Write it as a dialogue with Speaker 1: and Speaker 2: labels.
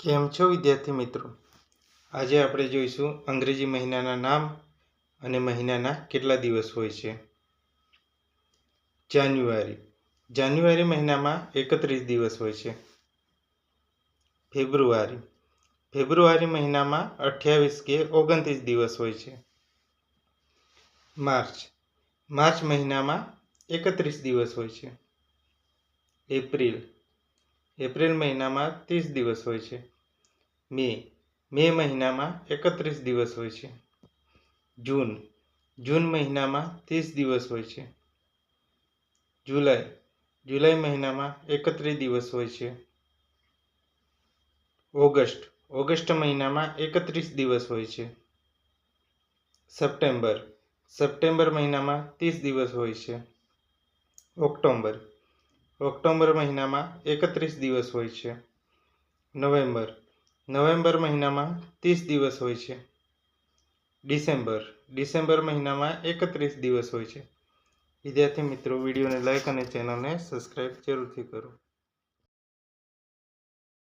Speaker 1: કેમ છો વિદ્યાર્થી મિત્રો? આજે આપણે જોઈશું અંગ્રેજી મહિનાના નામ અને મહિનાના કેટલા દિવસ હોય છે. જાન્યુઆરી. જાન્યુઆરી મહિનામાં એકત્રીસ દિવસ હોય છે. ફેબ્રુઆરી. ફેબ્રુઆરી મહિનામાં અઠ્યાવીસ કે ઓગણત્રીસ દિવસ હોય છે. માર્ચ. માર્ચ મહિનામાં એકત્રીસ દિવસ હોય છે. એપ્રિલ. એપ્રિલ મહિનામાં ત્રીસ દિવસ હોય છે. મે મે મહિનામાં એકત્રીસ દિવસ હોય છે. જૂન જૂન મહિનામાં ત્રીસ દિવસ હોય છે. જુલાઈ જુલાઈ મહિનામાં એકત્રીસ દિવસ હોય છે. ઓગસ્ટ ઓગસ્ટ મહિનામાં એકત્રીસ દિવસ હોય છે. સપ્ટેમ્બર સપ્ટેમ્બર મહિનામાં ત્રીસ દિવસ હોય છે. ઓક્ટોબર ઓક્ટોબર મહિનામાં એકત્રીસ દિવસ હોય છે. નવેમ્બર. નવેમ્બર મહિનામાં ત્રીસ દિવસ હોય છે. ડિસેમ્બર. ડિસેમ્બર મહિનામાં એકત્રીસ દિવસ હોય છે. વિદ્યાર્થી મિત્રો, વિડીયોને લાઇક અને ચેનલને સબસ્ક્રાઈબ જરૂરથી કરો.